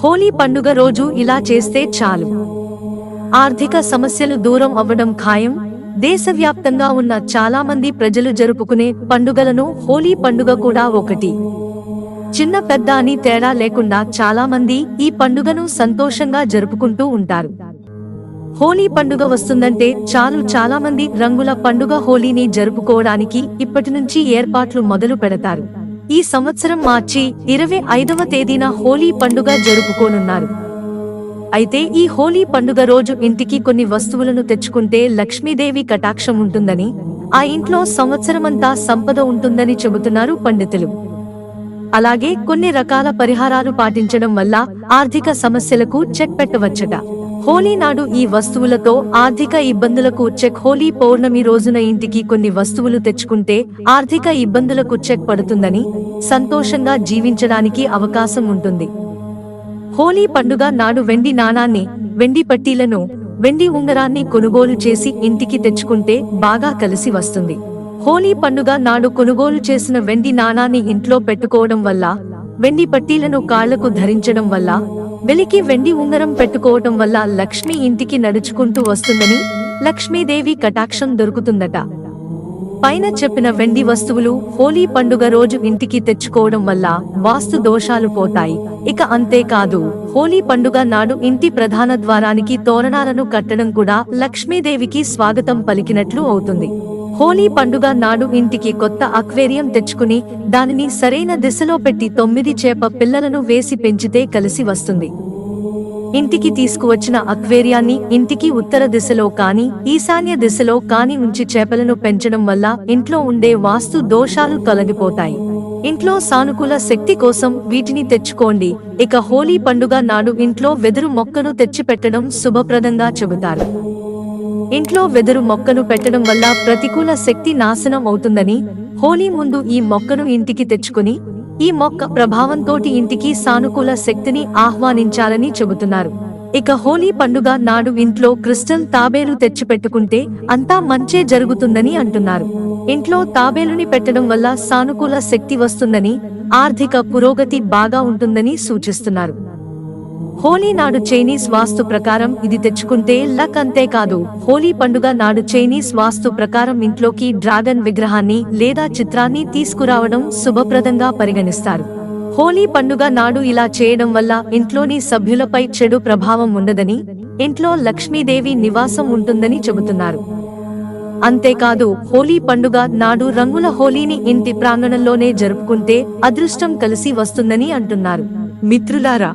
హోలీ పండుగ రోజు ఇలా చేస్తే చాలు. ఆర్థిక సమస్యలు దూరం అవ్వడం ఖాయం. దేశవ్యాప్తంగా ఉన్న చాలా మంది ప్రజలు జరుపుకునే పండుగలను హోలీ పండుగ కూడా ఒకటి. చిన్న పెద్ద అని తేడా లేకుండా చాలా మంది ఈ పండుగను సంతోషంగా జరుపుకుంటూ ఉంటారు. హోలీ పండుగ వస్తుందంటే చాలు చాలా మంది రంగుల పండుగ హోలీని జరుపుకోవడానికి ఇప్పటి నుంచి ఏర్పాట్లు మొదలు పెడతారు. ఈ సంవత్సరం మార్చి ఇరవై ఐదవ తేదీన హోలీ పండుగ జరుపుకోనున్నారు. అయితే ఈ హోలీ పండుగ రోజు ఇంటికి కొన్ని వస్తువులను తెచ్చుకుంటే లక్ష్మీదేవి కటాక్షం ఉంటుందని ఆ ఇంట్లో సంవత్సరమంతా సంపద ఉంటుందని చెబుతున్నారు పండితులు. అలాగే కొన్ని రకాల పరిహారాలు పాటించడం వల్ల ఆర్థిక సమస్యలకు చెక్ పెట్టవచ్చట. హోలీ నాడు ఈ వస్తువులతో ఆర్థిక ఇబ్బందులకు చెక్ హోలీ పౌర్ణమి రోజున ఇంటికి కొన్ని వస్తువులు తెచ్చుకుంటే ఆర్థిక ఇబ్బందులకు చెక్ పడుతుందని సంతోషంగా జీవించడానికి అవకాశం ఉంటుంది. హోలీ పండుగ నాడు వెండి నాణాన్ని వెండి పట్టీలను వెండి ఉంగరాన్ని కొనుగోలు చేసి ఇంటికి తెచ్చుకుంటే బాగా కలిసి వస్తుంది. హోలీ పండుగ నాడు కొనుగోలు చేసిన వెండి నాణాన్ని ఇంట్లో పెట్టుకోవడం వల్ల వెండి పట్టీలను కాళ్ళకు ధరించడం వల్ల వెలికి వెండి ఉంగరం పెట్టుకోవటం వల్ల లక్ష్మి ఇంటికి నడుచుకుంటూ వస్తుందని లక్ష్మీదేవి కటాక్షం దొరుకుతుందట. పైన చెప్పిన వెండి వస్తువులు హోలీ పండుగ రోజు ఇంటికి తెచ్చుకోవడం వల్ల వాస్తు దోషాలు పోతాయి. ఇక అంతేకాదు హోలీ పండుగ నాడు ఇంటి ప్రధాన ద్వారానికి తోరణాలను కట్టడం కూడా లక్ష్మీదేవికి స్వాగతం పలికినట్లు అవుతుంది. హోలీ పండుగ నాడు ఇంటికి కొత్త అక్వేరియం తెచ్చుకుని దానిని సరైన దిశలో పెట్టి తొమ్మిది చేప పిల్లలను వేసి పెంచితే కలిసి వస్తుంది. ఇంటికి తీసుకువచ్చిన అక్వేరియాన్ని ఇంటికి ఉత్తర దిశలో కాని ఈశాన్య దిశలో కాని ఉంచి చేపలను పెంచడం వల్ల ఇంట్లో ఉండే వాస్తు దోషాలు తొలగిపోతాయి. ఇంట్లో సానుకూల శక్తి కోసం వీటిని తెచ్చుకోండి. ఇక హోలీ పండుగ నాడు ఇంట్లో వెదురు మొక్కను తెచ్చిపెట్టడం శుభప్రదంగా చెబుతారు. ఇంట్లో వెదురు మొక్కను పెట్టడం వల్ల ప్రతికూల శక్తి నాశనం అవుతుందని హోలీ ముందు ఈ మొక్కను ఇంటికి తెచ్చుకుని ఈ మొక్క ప్రభావంతోటి ఇంటికి సానుకూల శక్తిని ఆహ్వానించాలని చెబుతున్నారు. ఇక హోలీ పండుగ నాడు ఇంట్లో క్రిస్టల్ తాబేలు తెచ్చిపెట్టుకుంటే అంతా మంచే జరుగుతుందని అంటున్నారు. ఇంట్లో తాబేలుని పెట్టడం వల్ల సానుకూల శక్తి వస్తుందని ఆర్థిక పురోగతి బాగా ఉంటుందని సూచిస్తున్నారు. హోలీ నాడు చైనీస్ వాస్తు ప్రకారం ఇది తెచ్చుకుంటే లక్ అంతేకాదు హోలీ పండుగ నాడు చైనీస్ వాస్తు ప్రకారం ఇంట్లోకి డ్రాగన్ విగ్రహాన్ని లేదా చిత్రాన్ని తీసుకురావడం శుభప్రదంగా పరిగణిస్తారు. హోలీ పండుగ నాడు ఇలా చేయడం వల్ల ఇంట్లోని సభ్యులపై చెడు ప్రభావం ఉండదని ఇంట్లో లక్ష్మీదేవి నివాసం ఉంటుందని చెబుతున్నారు. అంతేకాదు హోలీ పండుగ నాడు రంగుల హోలీని ఇంటి ప్రాంగణంలోనే జరుపుకుంటే అదృష్టం కలిసి వస్తుందని అంటున్నారు. మిత్రులారా